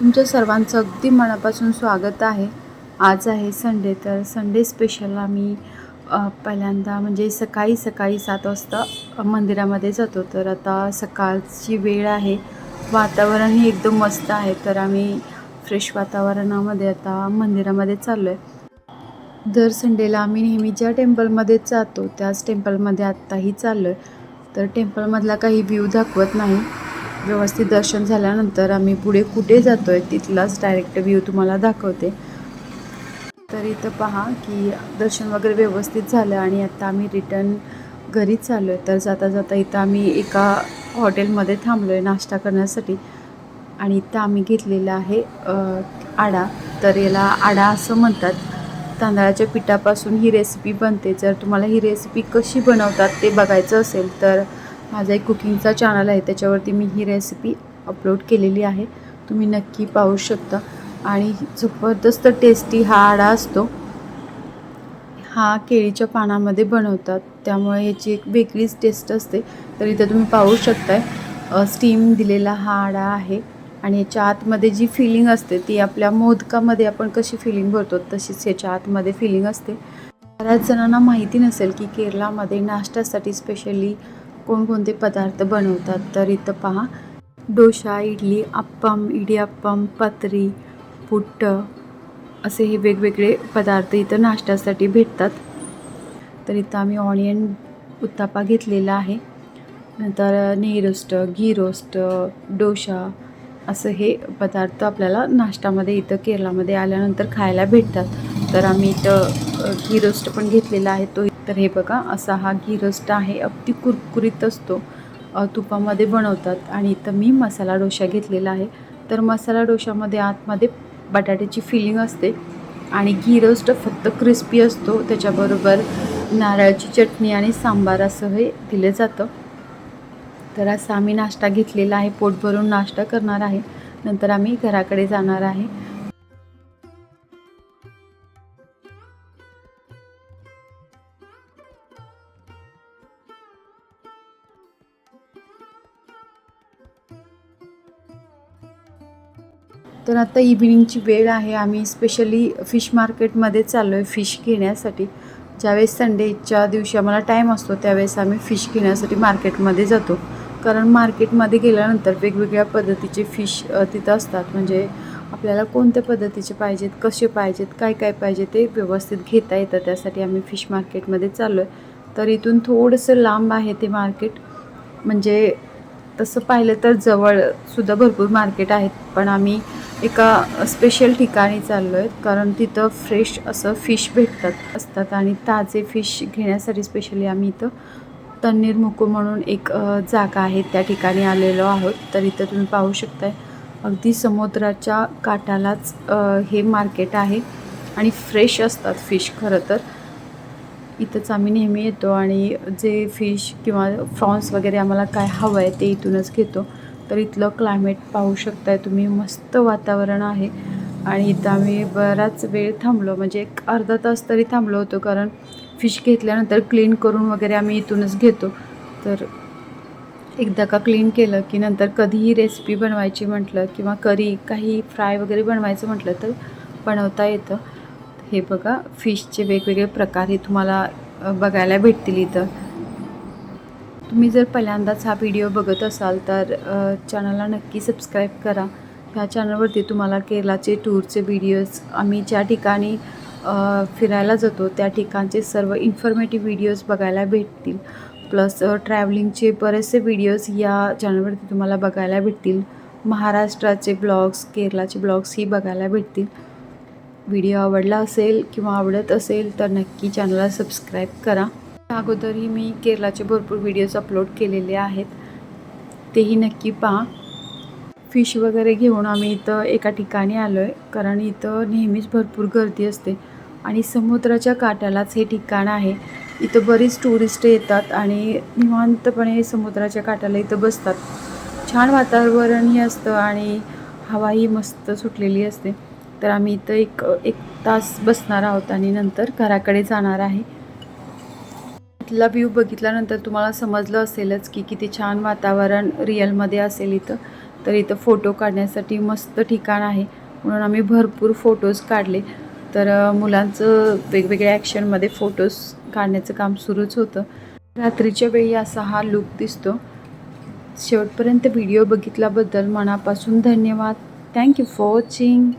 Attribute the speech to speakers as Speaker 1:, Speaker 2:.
Speaker 1: तुमच्या सर्वांचं अगदी मनापासून स्वागत आहे. आज आहे संडे तर संडे स्पेशल आम्ही पहिल्यांदा म्हणजे सकाळी सकाळी सात वाजता मंदिरामध्ये जातो. तर आता सकाळची वेळ आहे. वातावरणही एकदम मस्त आहे. तर आम्ही फ्रेश वातावरणामध्ये आता मंदिरामध्ये चाललो आहे दर संडेला आम्ही नेहमी ज्या टेम्पलमध्ये जातो त्याच टेम्पलमध्ये आत्ताही चाललो आहे तर टेम्पलमधला काही व्ह्यू दाखवत नाही. व्यवस्थित दर्शन झाल्यानंतर आम्ही पुढे कुठे जातो आहे तिथलाच डायरेक्ट व्ह्यू तुम्हाला दाखवते. तर इथं पहा की दर्शन वगैरे व्यवस्थित झालं आणि आता आम्ही रिटर्न घरीच चाललो आहे तर जाता जाता इथं आम्ही एका हॉटेलमध्ये थांबलो आहे नाश्ता करण्यासाठी. आणि इथं आम्ही घेतलेला आहे आडा. तर याला आडा असं म्हणतात. तांदळाच्या पिठापासून ही रेसिपी बनते. जर तुम्हाला ही रेसिपी कशी बनवतात ते बघायचं असेल तर माझा एक कुकिंगचा चॅनल आहे त्याच्यावरती मी ही रेसिपी अपलोड केलेली आहे. तुम्ही नक्की पाहू शकता. आणि जबरदस्त टेस्टी हा आडा असतो. हा केळीच्या पानामध्ये बनवतात. त्यामुळे याची एक वेगळीच टेस्ट असते. तर इथं तुम्ही पाहू शकताय स्टीम दिलेला हा आडा आहे. आणि याच्या आतमध्ये जी फिलिंग असते ती आपल्या मोदकामध्ये आपण कशी फिलिंग भरतो तशीच याच्या आतमध्ये फिलिंग असते. बऱ्याच जणांना माहिती नसेल की केरळामध्ये नाश्त्यासाठी स्पेशली कोणकोणते पदार्थ बनवतात तर इथं पहा. डोसा इडली अप्पम इडियाप्पम पत्री पुट्ट असे हे वेगवेगळे पदार्थ इथं नाश्त्यासाठी भेटतात. तर इथं आम्ही ऑनियन उत्तापा घेतलेला आहे. नंतर नेही रोस्ट घी रोस्ट डोसा असं हे पदार्थ आपल्याला नाश्त्यामध्ये इथं केरळामध्ये आल्यानंतर खायला भेटतात. तर आम्ही इथं अ, घी रोस्ट पण घेतलेला आहे. तो तर हे बघा असा हा घी आहे अगदी कुरकुरीत असतो. तुपामध्ये बनवतात आणि इथं मी मसाला डोसा घेतलेला आहे. तर मसाला डोशामध्ये आतमध्ये बटाट्याची फिलिंग असते आणि घी फक्त क्रिस्पी असतो. त्याच्याबरोबर नारळाची चटणी आणि सांबार असं हे दिलं जातं. तर असा आम्ही नाश्ता घेतलेला आहे. पोट भरून नाश्ता करणार आहे. नंतर आम्ही घराकडे जाणार आहे. तर आता इव्हिनिंगची वेळ आहे. आम्ही स्पेशली फिश मार्केटमध्ये चाललो आहे फिश घेण्यासाठी. ज्यावेळेस संडेच्या दिवशी आम्हाला टाईम असतो त्यावेळेस आम्ही फिश घेण्यासाठी मार्केटमध्ये जातो. कारण मार्केटमध्ये गेल्यानंतर वेगवेगळ्या पद्धतीचे फिश तिथं असतात. म्हणजे आपल्याला कोणत्या पद्धतीचे पाहिजेत कसे पाहिजेत काय काय पाहिजे ते व्यवस्थित घेता येतं. त्यासाठी आम्ही फिश मार्केटमध्ये चाललो आहे तर इथून थोडंसं लांब आहे ते मार्केट म्हणजे तसं पाहिलं तर जवळसुद्धा भरपूर मार्केट आहेत. पण आम्ही एका स्पेशल ठिकाणी चाललो आहेत कारण तिथं फ्रेश असं फिश भेटतात असतात आणि ताजे फिश घेण्यासाठी स्पेशली आम्ही इथं तन्नीर मुकू म्हणून एक जागा आहे त्या ठिकाणी आलेलो आहोत. तर इथं तुम्ही पाहू शकताय अगदी समुद्राच्या काठालाच हे मार्केट आहे आणि फ्रेश असतात फिश खरं तर. इथंच आम्ही नेहमी येतो आणि जे फिश किंवा फ्रॉन्स वगैरे आम्हाला काय हवं आहे ते इथूनच घेतो. तर इथलं क्लायमेट पाहू शकताय तुम्ही. मस्त वातावरण आहे. आणि इथं आम्ही बराच वेळ थांबलो. म्हणजे एक अर्धा तास तरी थांबलो होतो कारण फिश घेतल्यानंतर क्लीन करून वगैरे आम्ही इथूनच घेतो. तर एकदा का क्लीन केलं की नंतर कधीही रेसिपी बनवायची म्हटलं किंवा करी काही फ्राय वगैरे बनवायचं म्हटलं तर बनवता येतं. हे बघा फिशचे वेगवेगळे प्रकार हे तुम्हाला बघायला भेटतील इथं. तुम्ही जर पहिल्यांदाच हा व्हिडिओ बघत असाल तर चॅनलला नक्की सबस्क्राईब करा. ह्या चॅनलवरती तुम्हाला केरळाचे टूरचे व्हिडिओज आम्ही ज्या ठिकाणी फिरायला जातो त्या ठिकाणचे सर्व इन्फॉर्मेटिव्ह व्हिडिओज बघायला भेटतील. प्लस ट्रॅव्हलिंगचे बरेचसे व्हिडिओज या चॅनलवरती तुम्हाला बघायला भेटतील. महाराष्ट्राचे ब्लॉग्स केरळाचे ब्लॉग्सही बघायला भेटतील. व्हिडिओ आवडला असेल किंवा आवडत असेल तर नक्की चॅनलला सबस्क्राईब करा. अगोदरही मी केरळाचे भरपूर व्हिडिओज अपलोड केलेले आहेत. तेही नक्की पहा. फिश वगैरे घेऊन आम्ही इथं एका ठिकाणी आलो आहे कारण इथं नेहमीच भरपूर गर्दी असते. आणि समुद्राच्या काठालाच हे ठिकाण आहे. इथं बरीच टुरिस्ट येतात आणि निवांतपणे समुद्राच्या काठाला इथं बसतात. छान वातावरणही असतं आणि हवाही मस्त सुटलेली असते. तर आम्ही इथं एक एक तास बसणार आहोत आणि नंतर घराकडे जाणार आहे. इथला व्ह्यू बघितल्यानंतर तुम्हाला समजलं असेलच की किती छान वातावरण रिअलमध्ये असेल इथं. तर इथं फोटो काढण्यासाठी मस्त ठिकाण आहे. म्हणून आम्ही भरपूर फोटोज काढले. तर मुलांचं वेगवेगळ्या ॲक्शनमध्ये फोटोज काढण्याचं काम सुरूच होतं. रात्रीच्या वेळी असा हा लुक दिसतो. शेवटपर्यंत व्हिडिओ बघितल्याबद्दल मनापासून धन्यवाद. Thank you for watching